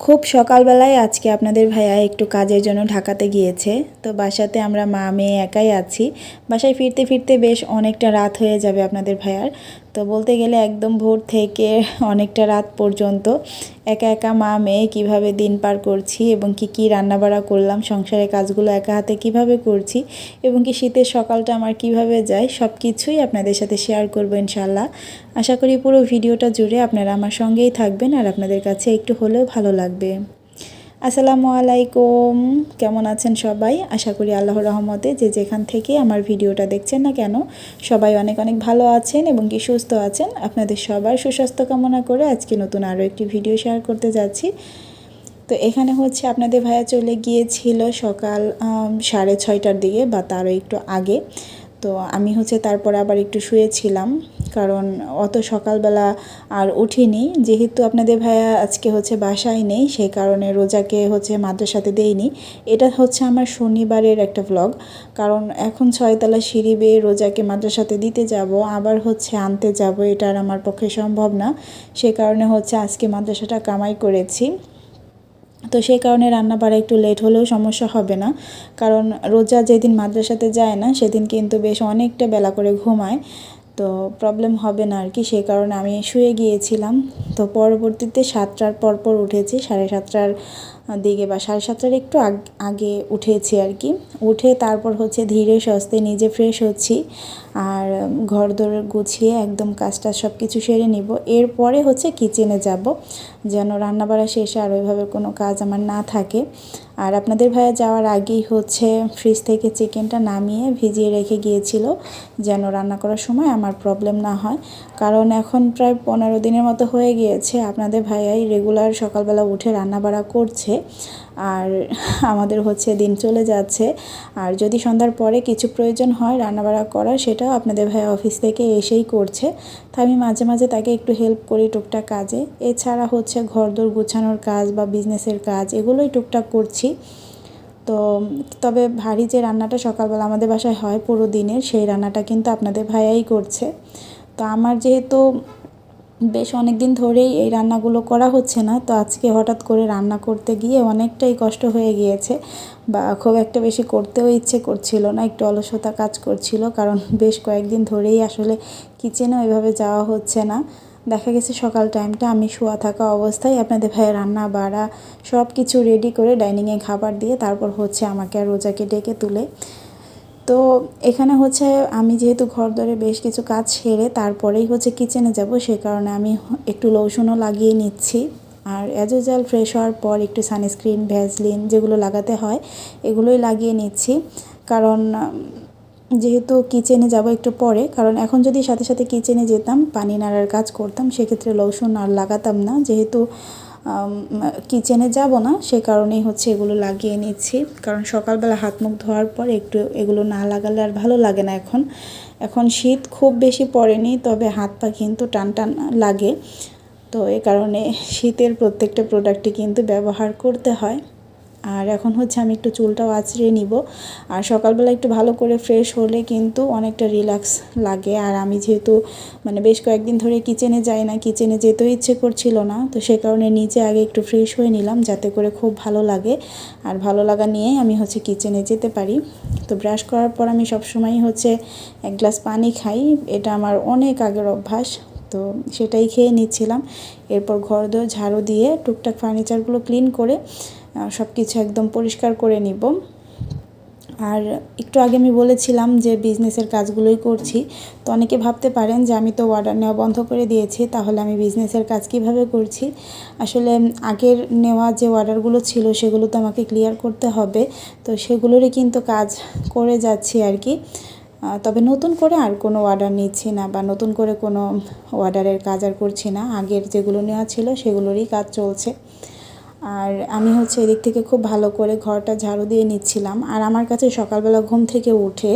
খুব সকালবেলায় আজকে আপনাদের ভাইয়া একটু কাজের জন্য ঢাকাতে গিয়েছে। তো বাসাতে আমরা মা, মেয়ে একাই আছি। বাসায় ফিরতে ফিরতে বেশ অনেকটা রাত হয়ে যাবে আপনাদের ভাইয়ার। তো বলতে গেলে একদম ভোর থেকে অনেকটা রাত পর্যন্ত একা একা মা, মেয়ে কীভাবে দিন পার করছি এবং কি কি রান্নাবাড়া করলাম সংসারের কাজগুলো একা হাতে কীভাবে করছি এবং কি শীতের সকালটা আমার কীভাবে যায়, সব কিছুই আপনাদের সাথে শেয়ার করব ইনশাল্লাহ আশা করি পুরো ভিডিওটা জুড়ে আপনারা আমার সঙ্গেই থাকবেন আর আপনাদের কাছে একটু হলেও ভালো লাগবে। আসসালামু আলাইকুম। কেমন আছেন সবাই? আশা করি আল্লাহর রহমতে যে যেখান থেকে আমার ভিডিওটা দেখছেন না কেন, সবাই অনেক অনেক ভালো আছেন এবং কি সুস্থ আছেন। আপনাদের সবার সুস্বাস্থ্য কামনা করে আজকে নতুন আরও একটি ভিডিও শেয়ার করতে যাচ্ছি। তো এখানে হচ্ছে আপনাদের ভাইয়া চলে গিয়েছিল সকাল সাড়ে ছয়টার দিকে বা তারও একটু আগে। তো আমি হচ্ছে তারপর আবার একটু শুয়েছিলাম, কারণ অত সকালবেলা আর উঠিনি। যেহেতু আপনাদের ভাইয়া আজকে হচ্ছে বাসায় নেই, সেই কারণে রোজাকে হচ্ছে মাদ্রাসাতে দেইনি। এটা হচ্ছে আমার শনিবারের একটা ভ্লগ কারণ এখন ছয়তলা সিঁড়ি বেয়ে রোজাকে মাদ্রাসাতে দিতে যাব, আবার হচ্ছে আনতে যাব, এটা আর আমার পক্ষে সম্ভব না। সে কারণে হচ্ছে আজকে মাদ্রাসাটা কামাই করেছি। তো সেই কারণে রান্না বাড়া একটু লেট হলেও সমস্যা হবে না। কারণ রোজা যেদিন মাদ্রাসাতে যায় না, সেদিন কিন্তু বেশ অনেকটা বেলা করে ঘুমায়। তো প্রবলেম হবে না আর কি, সেই কারণে আমি শুয়ে গিয়েছিলাম। তো পরবর্তীতে সাতটার পরপর পর উঠেছি, সাড়ে সাতটার দিকে বা সাড়ে সাতটার একটু আগে উঠেছি আর কি। উঠে তারপর হচ্ছে ধীরে সস্তে নিজে ফ্রেশ হচ্ছি আর ঘর দোর গুছিয়ে একদম কাজটা সব কিছু সেরে নিব। এরপরে হচ্ছে কিচেনে যাব। যেন রান্নাবাড়া শেষে আর ওইভাবে কোনো কাজ আমার না থাকে। আর আপনাদের ভাইয়া যাওয়ার আগেই হচ্ছে ফ্রিজ থেকে চিকেনটা নামিয়ে ভিজিয়ে রেখে গিয়েছিল যেন রান্না করার সময় আমার প্রবলেম না হয়। কারণ এখন প্রায় পনেরো দিনের মতো হয়ে গিয়েছে। আপনাদের ভাইয়াই রেগুলার সকালবেলা উঠে রান্নাবাড়া করছে। আর আমাদের হচ্ছে দিন চলে যাচ্ছে। আর যদি সন্ধ্যার পরে কিছু প্রয়োজন হয় রান্নাবাড়া করার, সেটাও আপনাদের ভাই অফিস থেকে এসেই করছে। তা আমি মাঝে মাঝে তাকে একটু হেল্প করি টুকটাক কাজে। এছাড়া হচ্ছে ঘরদোর গুছানোর কাজ বা বিজনেসের কাজ, এগুলোই টুকটাক করছি। তো তবে ভারী যে রান্নাটা সকালবেলা আমাদের বাসায় হয় পুরো দিনের, সেই রান্নাটা কিন্তু আপনাদের ভাইয়াই করছে। তো আমার যেহেতু বেশ অনেক দিন ধরেই এই রান্নাগুলো করা হচ্ছে না। তো আজকে হঠাৎ করে রান্না করতে গিয়ে অনেকটাই কষ্ট হয়ে গিয়েছে বা খুব একটা বেশি করতেও ইচ্ছে করছিল না, একটু অলসতা কাজ করছিল কারণ বেশ কয়েকদিন ধরেই আসলে কিচেনেও এভাবে যাওয়া হচ্ছে না। দেখা গেছে সকাল টাইমটা আমি শোয়া থাকা অবস্থায় আপনাদের ভাইয়ের রান্না বাড়া সব কিছু রেডি করে ডাইনিংয়ে খাবার দিয়ে তারপর হচ্ছে আমাকে আর রোজাকে ডেকে তুলে তো এখানে হচ্ছে আমি যেহেতু ঘর ধরে বেশ কিছু কাজ সেরে তারপরেই হচ্ছে কিচেনে যাব, সে কারণে আমি একটু লোশনও লাগিয়ে নিচ্ছি। আর অ্যাজ ইউজুয়াল ফ্রেশ হওয়ার পর একটু সানস্ক্রিন ভ্যাসলিন যেগুলো লাগাতে হয়, এগুলোই লাগিয়ে নিচ্ছি। কারণ, যেহেতু কিচেনে যাব একটু পরে, কারণ এখন যদি সাথে সাথে কিচেনে যেতাম, পানি নাড়ার কাজ করতাম, সেক্ষেত্রে লোশন আর লাগাতাম না। যেহেতু কিচেনে যাব না, সে কারণেই হচ্ছে এগুলো লাগিয়ে নিচ্ছি। কারণ সকালবেলা হাত মুখ ধোয়ার পর একটু এগুলো না লাগালে আর ভালো লাগে না এখন। এখন শীত খুব বেশি পড়েনি, তবে হাত পা কিন্তু টান টান লাগে। তো এ কারণে শীতের প্রত্যেকটা প্রোডাক্টই কিন্তু ব্যবহার করতে হয়। আর এখন হচ্ছে আমি একটু চুলটাও আঁচড়ে নিব। আর সকালবেলা একটু ভালো করে ফ্রেশ হলে কিন্তু অনেকটা রিল্যাক্স লাগে। আর আমি যেহেতু মানে বেশ কয়েকদিন ধরে কিচেনে যাই না কিচেনে যেতেও ইচ্ছে করছিল না, তো সে কারণে নিচে আগে একটু ফ্রেশ হয়ে নিলাম যাতে করে খুব ভালো লাগে। আর ভালো লাগা নিয়েই আমি হচ্ছে কিচেনে যেতে পারি। তো ব্রাশ করার পর আমি সবসময়ই হচ্ছে এক গ্লাস পানি খাই। এটা আমার অনেক আগের অভ্যাস, তো সেটাই খেয়ে নিচ্ছিলাম। এরপর ঘর দোর ঝাড়ু দিয়ে টুকটাক ফার্নিচারগুলো ক্লিন করে সব কিছু একদম পরিষ্কার করে নিব। আর একটু আগে আমি বলেছিলাম যে বিজনেসের কাজগুলোই করছি। তো অনেকে ভাবতে পারেন যে আমি তো অর্ডার নেওয়া বন্ধ করে দিয়েছি, তাহলে আমি বিজনেসের কাজ কীভাবে করছি? আসলে আগের নেওয়া যে অর্ডারগুলো ছিল, সেগুলো তো আমাকে ক্লিয়ার করতে হবে। তো সেগুলোরই কিন্তু কাজ করে যাচ্ছি আর কি। তবে নতুন করে আর কোনো অর্ডার নিচ্ছি না বা নতুন করে কোনো অর্ডারের কাজ আর করছি না। আগের যেগুলো নেওয়া ছিল, সেগুলোরই কাজ চলছে। আর আমি হচ্ছে এদিক থেকে খুব ভালো করে ঘরটা ঝাড়ু দিয়ে নিচ্ছিলাম। আর আমার কাছে সকালবেলা ঘুম থেকে উঠে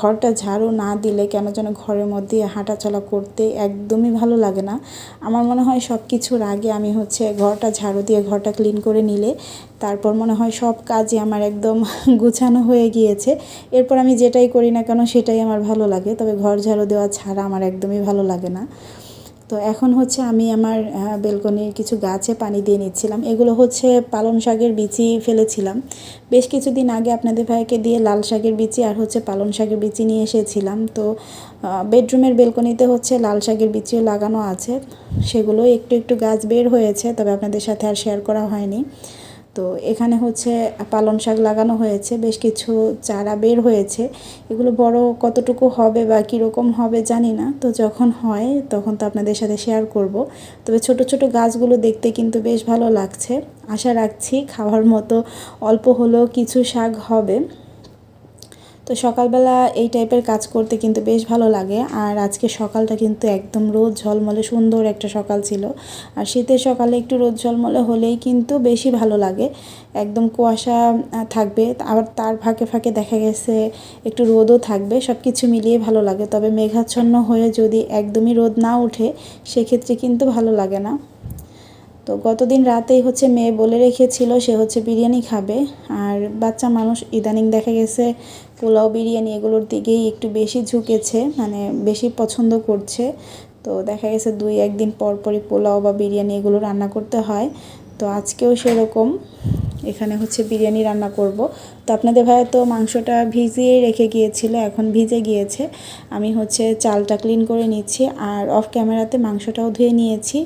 ঘরটা ঝাড়ু না দিলে কেন যেন ঘরের মধ্যে হাঁটাচলা করতে একদমই ভালো লাগে না। আমার মনে হয় সব কিছুর আগে আমি হচ্ছে ঘরটা ঝাড়ু দিয়ে ঘরটা ক্লিন করে নিলে তারপর মনে হয় সব কাজই আমার একদম গুছানো হয়ে গিয়েছে। এরপর আমি যেটাই করি না কেন সেটাই আমার ভালো লাগে, তবে ঘর ঝাড়ু দেওয়া ছাড়া আমার একদমই ভালো লাগে না। তো এখন হচ্ছে আমি আমার বেলকনির কিছু গাছে পানি দিয়ে নিচ্ছিলাম। এগুলো হচ্ছে পালং শাকের বিচি ফেলেছিলাম। বেশ কিছুদিন আগে আপনাদের ভাইকে দিয়ে লাল শাকের বিচি আর হচ্ছে পালং শাকের বিচি নিয়ে এসেছিলাম। তো বেডরুমের বেলকনিতে হচ্ছে লাল শাকের বিচিও লাগানো আছে। সেগুলো একটু একটু গাছ বের হয়েছে, তবে আপনাদের সাথে আর শেয়ার করা হয়নি। তো এখানে হচ্ছে পালং শাক লাগানো হয়েছে, বেশ কিছু চারা বের হয়েছে। এগুলো বড় কতটুকু হবে বা কীরকম হবে জানি না, তো যখন হয় তখন তো আপনাদের সাথে শেয়ার করব। তবে ছোট ছোট গাছগুলো দেখতে কিন্তু বেশ ভালো লাগছে। আশা রাখছি খাওয়ার মতো অল্প হলেও কিছু শাক হবে। তো সকালবেলা এই টাইপের কাজ করতে কিন্তু বেশ ভালো লাগে। আর আজকে সকালটা কিন্তু একদম রোদ ঝলমলে, সুন্দর একটা সকাল ছিল। আর শীতের সকালে একটু রোদ ঝলমলে হলেই কিন্তু বেশি ভালো লাগে। একদম কুয়াশা থাকবে। আবার তার ফাঁকে ফাঁকে দেখা গেছে একটু রোদও থাকবে সব কিছু মিলিয়ে ভালো লাগে। তবে মেঘাচ্ছন্ন হয়ে যদি একদমই রোদ না ওঠে, সেক্ষেত্রে কিন্তু ভালো লাগে না। তো গতদিন রাতেই হচ্ছে মেয়ে বলে রেখেছিল, সে হচ্ছে বিরিয়ানি খাবে। আর বাচ্চা মানুষ ইদানিং দেখা গেছে পোলাও বিরিয়ানি এগুলোর দিকেই একটু বেশি ঝুঁকেছে মানে বেশি পছন্দ করছে। তো দেখা গেছে দুই একদিন পর পরই পোলাও বা বিরিয়ানি এগুলো রান্না করতে হয়। তো আজকেও সেরকম। এখানে হচ্ছে বিরিয়ানি রান্না করব। তো আপনাদের ভাইয়া তো মাংসটা ভিজিয়ে রেখে গিয়েছিল, এখন ভিজে গিয়েছে। আমি হচ্ছে চালটা ক্লিন করে নিচ্ছি আর অফ ক্যামেরাতে মাংসটাও ধুয়ে নিয়েছি।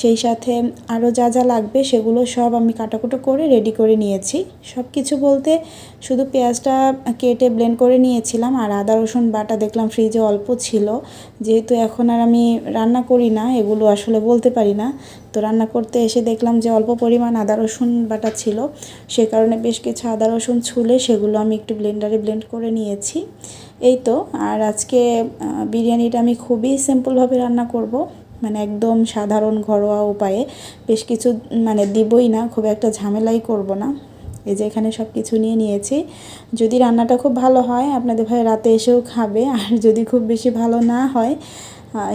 সেই সাথে আরও যা যা লাগবে সেগুলো সব আমি কাটাকুটো করে রেডি করে নিয়েছি। সব কিছু বলতে শুধু পেঁয়াজটা কেটে ব্লেন্ড করে নিয়েছিলাম আর আদা, রসুন বাটা দেখলাম ফ্রিজে অল্প ছিল। যেহেতু এখন আর আমি রান্না করি না, এগুলো আসলে বলতে পারি না। তো রান্না করতে এসে দেখলাম যে অল্প পরিমাণ আদা, রসুন বাটা ছিল। সে কারণে বেশ কিছু আদা, রসুন ছুলে সেগুলো আমি একটু ব্লেন্ডারে ব্লেন্ড করে নিয়েছি। এই তো, আর আজকে বিরিয়ানিটা আমি খুবই সিম্পলভাবে রান্না করব। মানে একদম সাধারণ ঘরোয়া উপায়ে বেশ কিছু মানে দিবই না, খুব একটা ঝামেলাই করব না। এই যে এখানে সব কিছু নিয়ে নিয়েছি। যদি রান্নাটা খুব ভালো হয়, আপনাদের ভাই রাতে এসেও খাবে। আর যদি খুব বেশি ভালো না হয়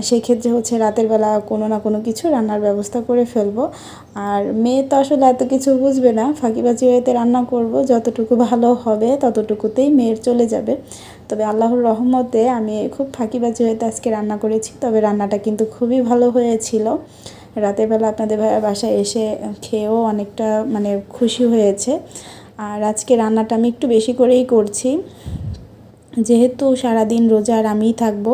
সেই ক্ষেত্রে হচ্ছে রাতের বেলা কোনো না কোনো কিছু রান্নার ব্যবস্থা করে ফেলব। আর মেয়ে তো আসলে এত কিছু বুঝবে না। ফাঁকিবাজি হয়েতে রান্না করব। যতটুকু ভালো হবে ততটুকুতেই মেয়ের চলে যাবে। তবে আল্লাহর রহমতে আমি খুব ফাঁকিবাজি হয়েতে আজকে রান্না করেছি। তবে রান্নাটা কিন্তু খুবই ভালো হয়েছিল। রাতের বেলা আপনাদের ভাইয়ের বাসায় এসে খেয়েও অনেকটা মানে খুশি হয়েছে। আর আজকে রান্নাটা আমি একটু বেশি করেই করছি। যেহেতু সারাদিন রোজা আর আমিই থাকব,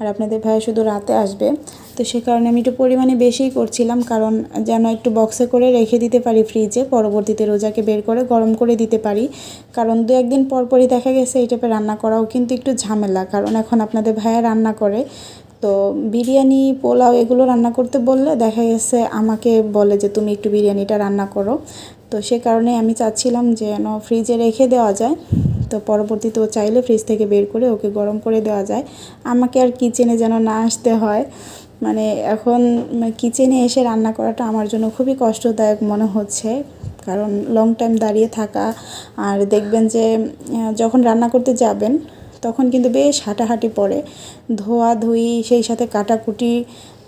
আর আপনাদের ভাইয়া শুধু রাতে আসবে, তো সে কারণে আমি একটু পরিমাণে বেশিই করছিলাম, কারণ যেন একটু বক্সে করে রেখে দিতে পারি ফ্রিজে পরবর্তীতে রোজাকে বের করে গরম করে দিতে পারি। কারণ দু একদিন পর পরই দেখা গেছে এই টাইপের রান্না করাও কিন্তু একটু ঝামেলা, কারণ এখন আপনাদের ভাইয়া রান্না করে, তো বিরিয়ানি, পোলাও এগুলো রান্না করতে বললে দেখা গেছে আমাকে বলে যে তুমি একটু বিরিয়ানিটা রান্না করো, তো সে কারণে আমি চাচ্ছিলাম যেন ফ্রিজে রেখে দেওয়া যায়। তো পরবর্তীতে ও চাইলে ফ্রিজ থেকে বের করে ওকে গরম করে দেওয়া যায়। আমাকে আর কিচেনে যেন না আসতে হয়। মানে এখন কিচেনে এসে রান্না করাটা আমার জন্য খুবই কষ্টদায়ক মনে হচ্ছে। কারণ লং টাইম দাঁড়িয়ে থাকা আর দেখবেন যে যখন রান্না করতে যাবেন, তখন কিন্তু বেশ হাঁটাহাঁটি পড়ে। ধোয়া ধুই, সেই সাথে কাটাকুটি,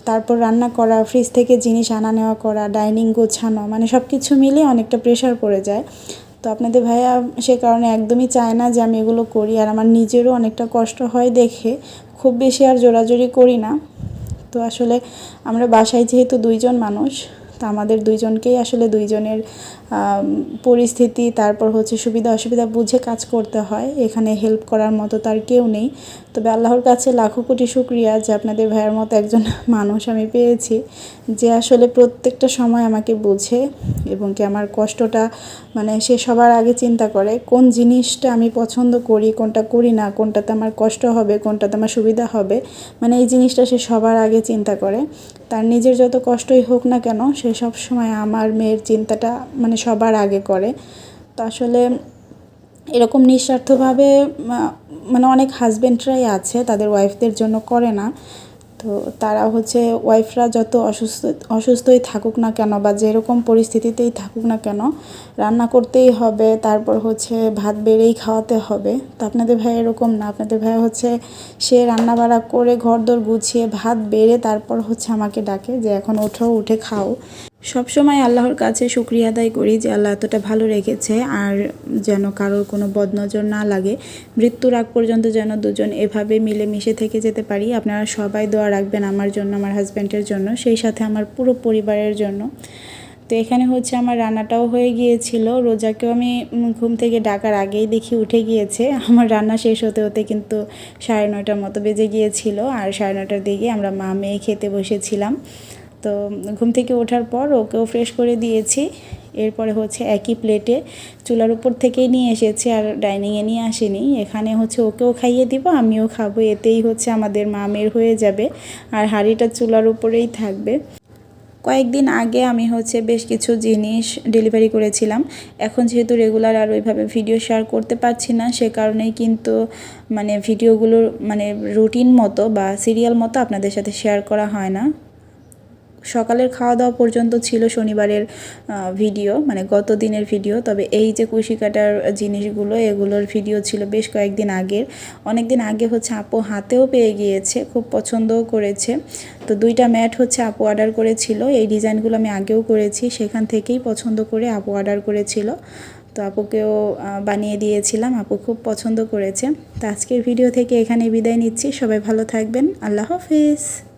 তারপর রান্না করা ফ্রিজ থেকে জিনিস আনা নেওয়া করা ডাইনিং গোছানো মানে সব কিছু মিলিয়ে অনেকটা প্রেশার পড়ে যায়। তো আপনাদের ভাইয়া সে কারণে একদমই চায় না যে আমি এগুলো করি, আর আমার নিজেরও অনেকটা কষ্ট হয় দেখে। খুব বেশি আর জোরাজোরি করি না। তো আসলে আমরা বাসায় যেহেতু দুইজন মানুষ, তো আমাদের দুইজনকেই আসলে দুইজনের পরিস্থিতি, তারপর হচ্ছে সুবিধা অসুবিধা বুঝে কাজ করতে হয়। এখানে হেল্প করার মতো তার কেউ নেই। তবে আল্লাহর কাছে লাখো কোটি শুক্রিয়া যে আপনাদের ভাইয়ের মতো একজন মানুষ আমি পেয়েছি, যে আসলে প্রত্যেকটা সময় আমাকে বোঝে এবং কি আমার কষ্টটা মানে সে সবার আগে চিন্তা করে কোন জিনিসটা আমি পছন্দ করি, কোনটা করি না, কোনটাতে আমার কষ্ট হবে, কোনটাতে আমার সুবিধা হবে মানে এই জিনিসটা সে সবার আগে চিন্তা করে। তার নিজের যত কষ্টই হোক না কেন সে সব সময় আমার মেয়ের চিন্তাটা মানে সবার আগে করে। তো আসলে এরকম নিঃস্বার্থভাবে মানে অনেক হাজব্যান্ডরাই আছে, তাদের ওয়াইফদের জন্য করে না। তো তারা হচ্ছে ওয়াইফরা যত অসুস্থ, অসুস্থই থাকুক না কেন বা যেরকম পরিস্থিতিতেই থাকুক না কেন, রান্না করতেই হবে, তারপর হচ্ছে ভাত বেড়েই খাওয়াতে হবে। তো আপনাদের ভাই এরকম না, আপনাদের ভাই হচ্ছে সে রান্না বাড়া করে ঘর দর গুছিয়ে ভাত বেড়ে তারপর হচ্ছে আমাকে ডাকে যে, এখন ওঠো, উঠে খাও। সবসময় আল্লাহর কাছে শুক্রিয়া আদায় করি যে আল্লাহ এতটা ভালো রেখেছে আর যেন কারোর কোনো বদনজর না লাগে। মৃত্যুর আগ পর্যন্ত যেন দুজন এভাবে মিলেমিশে থেকে যেতে পারি। আপনারা সবাই দোয়া রাখবেন আমার জন্য, আমার হাজব্যান্ডের জন্য, সেই সাথে আমার পুরো পরিবারের জন্য। তো এখানে হচ্ছে আমার রান্নাটাও হয়ে গিয়েছিল। রোজাকেও আমি ঘুম থেকে ডাকার আগেই দেখি উঠে গিয়েছে। আমার রান্না শেষ হতে হতে কিন্তু সাড়ে নয়টার মতো বেজে গিয়েছিল। আর সাড়ে নয়টার দিকে আমরা মা মেয়ে খেতে বসেছিলাম। তো ঘুম থেকে ওঠার পর ওকেও ফ্রেশ করে দিয়েছি। এরপরে হচ্ছে একই প্লেটে চুলার উপর থেকেই নিয়ে এসেছি আর ডাইনিংয়ে নিয়ে আসিনি। এখানে হচ্ছে ওকেও খাইয়ে দিব, আমিও খাব। এতেই হচ্ছে আমাদের মামের হয়ে যাবে আর হাঁড়িটা চুলার উপরেই থাকবে। কয়েকদিন আগে আমি হচ্ছে বেশ কিছু জিনিস ডেলিভারি করেছিলাম। এখন যেহেতু রেগুলার আর ওইভাবে ভিডিও শেয়ার করতে পারছি না, সে কারণেই কিন্তু মানে ভিডিওগুলো মানে রুটিন মতো বা সিরিয়াল মতো আপনাদের সাথে শেয়ার করা হয় না। সকালের খাওয়া দাওয়া পর্যন্ত ছিল শনিবারের ভিডিও মানে গত দিনের ভিডিও। তবে এই যে কুশি কাটার জিনিসগুলো, এগুলোর ভিডিও ছিল বেশ কয়েকদিন আগের। অনেক দিন আগে হচ্ছে আপু হাতেও পেয়ে গিয়েছে, খুব পছন্দও করেছে। তো দুইটা ম্যাট হচ্ছে আপু অর্ডার করেছিল, এই ডিজাইনগুলো আমি আগেও করেছি, সেখান থেকেই পছন্দ করে আপু অর্ডার করেছিল। তো আপুকেও বানিয়ে দিয়েছিলাম, আপু খুব পছন্দ করেছে। তো আজকের ভিডিও থেকে এখানে বিদায় নিচ্ছি, সবাই ভালো থাকবেন, আল্লাহ হাফিজ।